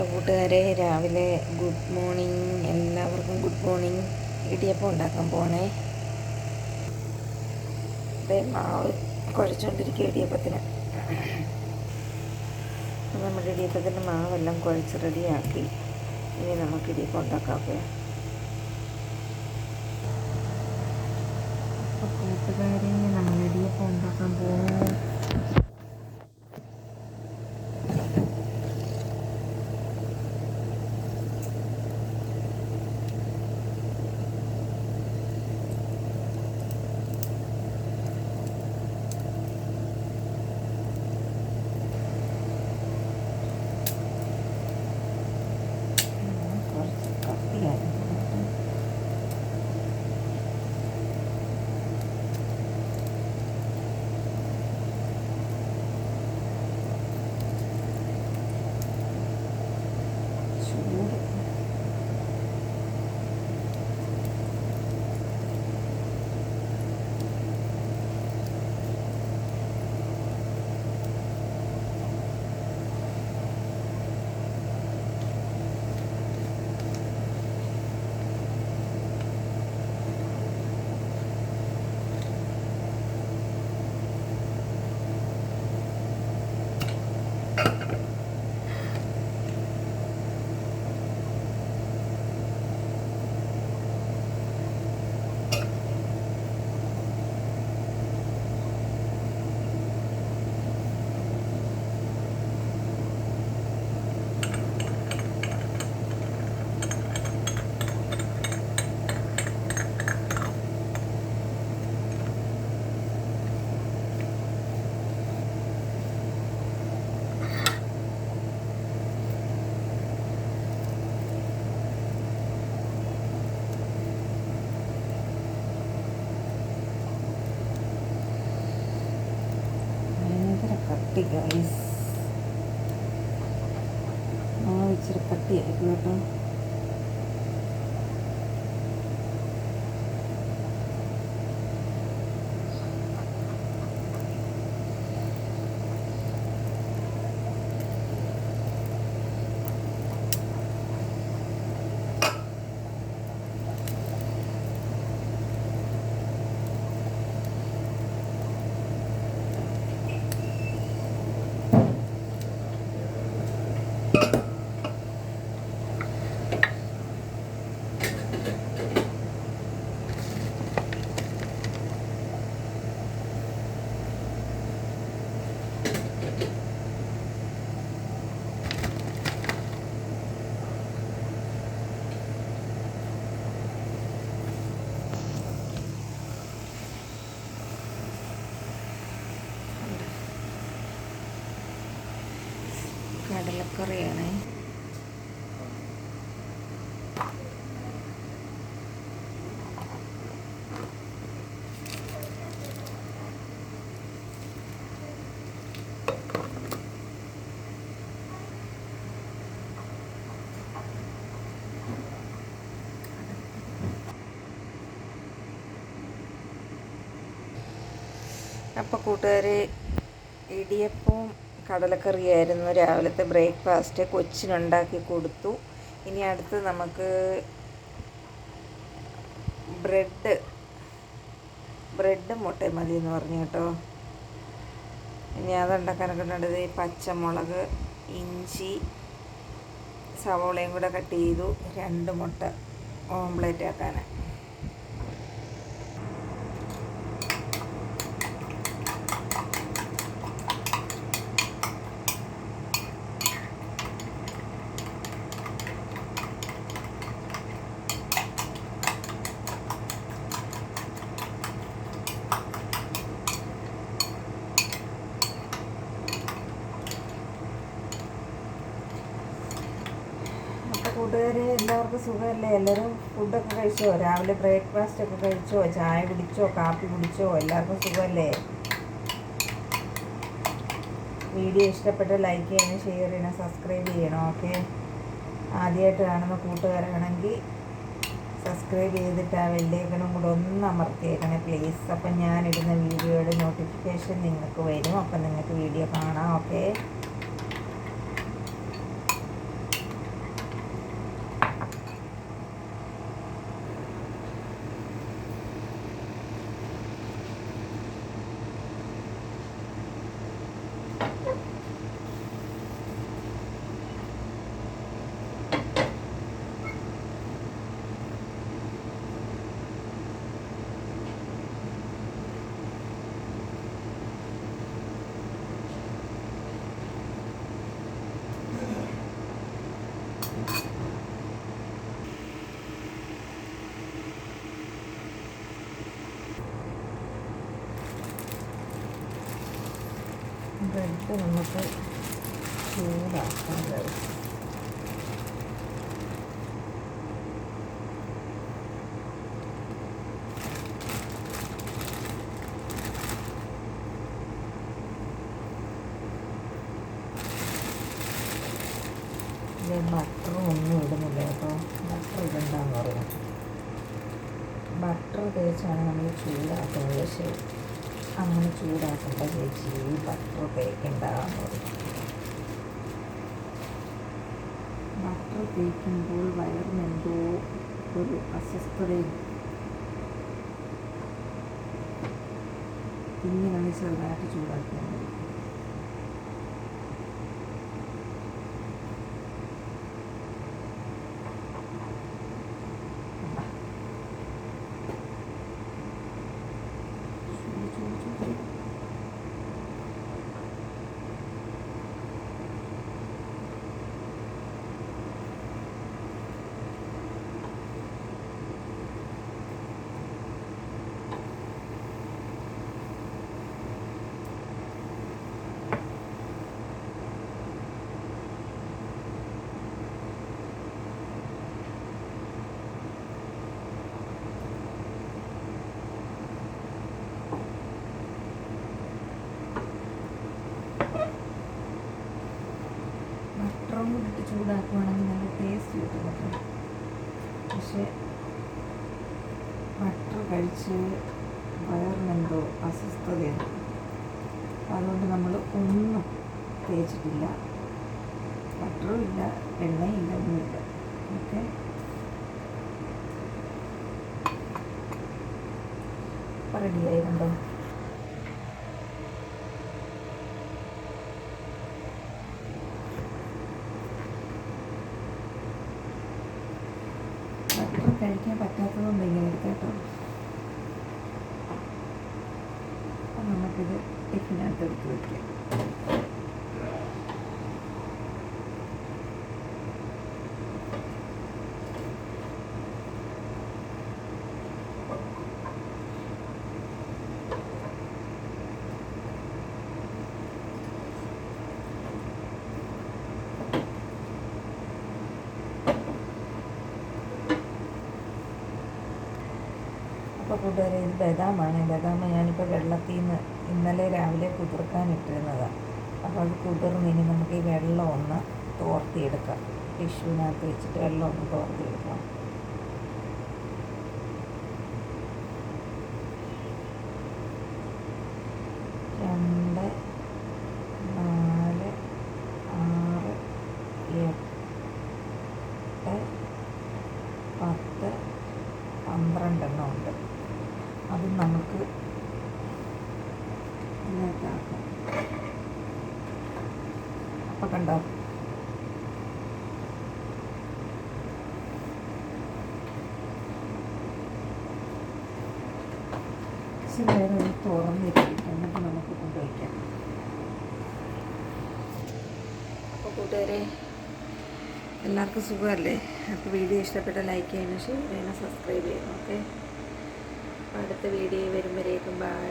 Hello കൂട്ടുകാരെ രാവിലെ good morning എല്ലാവർക്കും ഗുഡ് മോർണിംഗ് ഇടിയപ്പം ഉണ്ടാക്കാൻ പോണേ. അതേ മാവ് കുഴച്ചുകൊണ്ടിരിക്കുക ഇടിയപ്പത്തിന്. നമ്മുടെ ഇടിയപ്പത്തിന്റെ മാവെല്ലാം കുഴച്ച് റെഡിയാക്കി. ഇനി നമുക്ക് ഇടിയപ്പം ഉണ്ടാക്കാം അപ്പോൾ കൂട്ടുകാരെ നമ്മൾ ഇടിയപ്പം ഉണ്ടാക്കാൻ പോകുന്നു ഭയങ്കര കട്ടി ഗൈസ് മാവ് ഇച്ചിരി കട്ടിയായിരിക്കും കേട്ടോ കടലക്കറിയാണേ. അപ്പോൾ കൂട്ടുകാരെ ഇടിയപ്പവും കടലക്കറിയായിരുന്നു. രാവിലത്തെ ബ്രേക്ക്ഫാസ്റ്റ് കൊച്ചിനുണ്ടാക്കി കൊടുത്തു. ഇനി അടുത്ത് നമുക്ക് ബ്രെഡ് ബ്രെഡ് മുട്ടയും മതി എന്ന് പറഞ്ഞു കേട്ടോ. ഇനി അതുണ്ടാക്കാനൊക്കെ ഈ പച്ചമുളക് ഇഞ്ചി സവോളയും കൂടെ കട്ട് ചെയ്തു. രണ്ട് മുട്ട ഓംപ്ലേറ്റ് ആക്കാൻ അപ്പോൾ കൂട്ടുകാരെ എല്ലാവർക്കും സുഖമല്ലേ? എല്ലാവരും ഫുഡൊക്കെ കഴിച്ചോ? രാവിലെ ബ്രേക്ക്ഫാസ്റ്റ് ഒക്കെ കഴിച്ചോ? ചായ കുടിച്ചോ? കാപ്പി കുടിച്ചോ? എല്ലാവർക്കും സുഖമല്ലേ? വീഡിയോ ഇഷ്ടപ്പെട്ട് ലൈക്ക് ചെയ്യണം ഷെയർ ചെയ്യണം സബ്സ്ക്രൈബ് ചെയ്യണം ഓക്കെ ആദ്യമായിട്ട് കാണുന്ന കൂട്ടുകാരാണെങ്കിൽ സബ്സ്ക്രൈബ് ചെയ്തിട്ട് ആ വെല്ലേക്കണം കൂടെ ഒന്ന് അമർത്തിയേക്കണേ പ്ലീസ് അപ്പം ഞാനിടുന്ന വീഡിയോയുടെ നോട്ടിഫിക്കേഷൻ നിങ്ങൾക്ക് വരും. അപ്പം നിങ്ങൾക്ക് വീഡിയോ കാണാം ഓക്കെ എന്നിട്ട് നമുക്ക് ചൂടാക്കാം guys. ഇത് ബട്ടറും ഒന്നും ഇടുന്നില്ല കേട്ടോ ബട്ടർ ഇടണ്ടെന്ന് പറഞ്ഞു ബട്ടർ തേച്ചാണ് നമ്മൾ ചൂടാക്കുന്നത് പക്ഷേ അങ്ങനെ ചൂടാക്കണ്ട ചേച്ചി ബട്ടർ പറഞ്ഞു ബട്ടർ തേക്കുമ്പോൾ വയറിനെന്തോ ഒരു അസ്വസ്ഥതയും ഇങ്ങനെ ചെറുതായിട്ട് ചൂടാക്കിയാൽ മതി ചൂട് ചൂട് ചൂട് ബട്ടറും കൂടി ഇട്ട് ചൂടാക്കുവാണെങ്കിൽ നല്ല ടേസ്റ്റ് കിട്ടും കേട്ടോ. പക്ഷേ ബട്ടർ കഴിച്ച് വയറിനെന്തോ അസ്വസ്ഥതയാണ്. അതുകൊണ്ട് നമ്മൾ ഒന്നും തേച്ചിട്ടില്ല. ബട്ടറും ഇല്ല എണ്ണയും ഇല്ല ഒന്നുമില്ല ഓക്കെ? റെഡി ആയിരുന്നോ ബട്ടർ കഴിക്കാൻ പറ്റാത്തതുകൊണ്ട് ഇങ്ങനെ എടുത്തേട്ടോ അപ്പം നമുക്കിത് ടിഫിനകത്ത് എടുത്ത് വയ്ക്കാം അപ്പോൾ കൂട്ടുകാരെ ഇത് ബദാമാണ്. ബദാം ഞാനിപ്പോൾ വെള്ളത്തിൽ നിന്ന് ഇന്നലെ രാവിലെ കുതിർക്കാൻ ഇട്ടിരുന്നതാണ് അപ്പോൾ അത് കുതിർന്ന് ഇനി നമുക്ക് ഈ വെള്ളം ഒന്ന് തോർത്തിയെടുക്കാം. ടിഷ്യൂവിനകത്ത് വെച്ചിട്ട് വെള്ളം ഒന്ന് തോർത്തിയെടുക്കാം. രണ്ട് നാല് ആറ് എട്ട് പത്ത് പന്ത്രണ്ടെണ്ണം ഉണ്ട്. അത് നമുക്ക് അപ്പം കണ്ടോ? ഇച്ചിരി നേരം ഒന്ന് തുറന്നിരിക്കും എന്നിട്ട് നമുക്ക് കൊണ്ടുവയ്ക്കാം കൂട്ടുകാരെ എല്ലാവർക്കും സുഖമല്ലേ? അപ്പോൾ വീഡിയോ ഇഷ്ടപ്പെട്ട ലൈക്ക് ചെയ്യണം ഷെയർ സബ്സ്ക്രൈബ് ചെയ്യണം ഓക്കെ അടുത്ത വീഡിയോ വരുമ്പോഴേക്കും ബൈ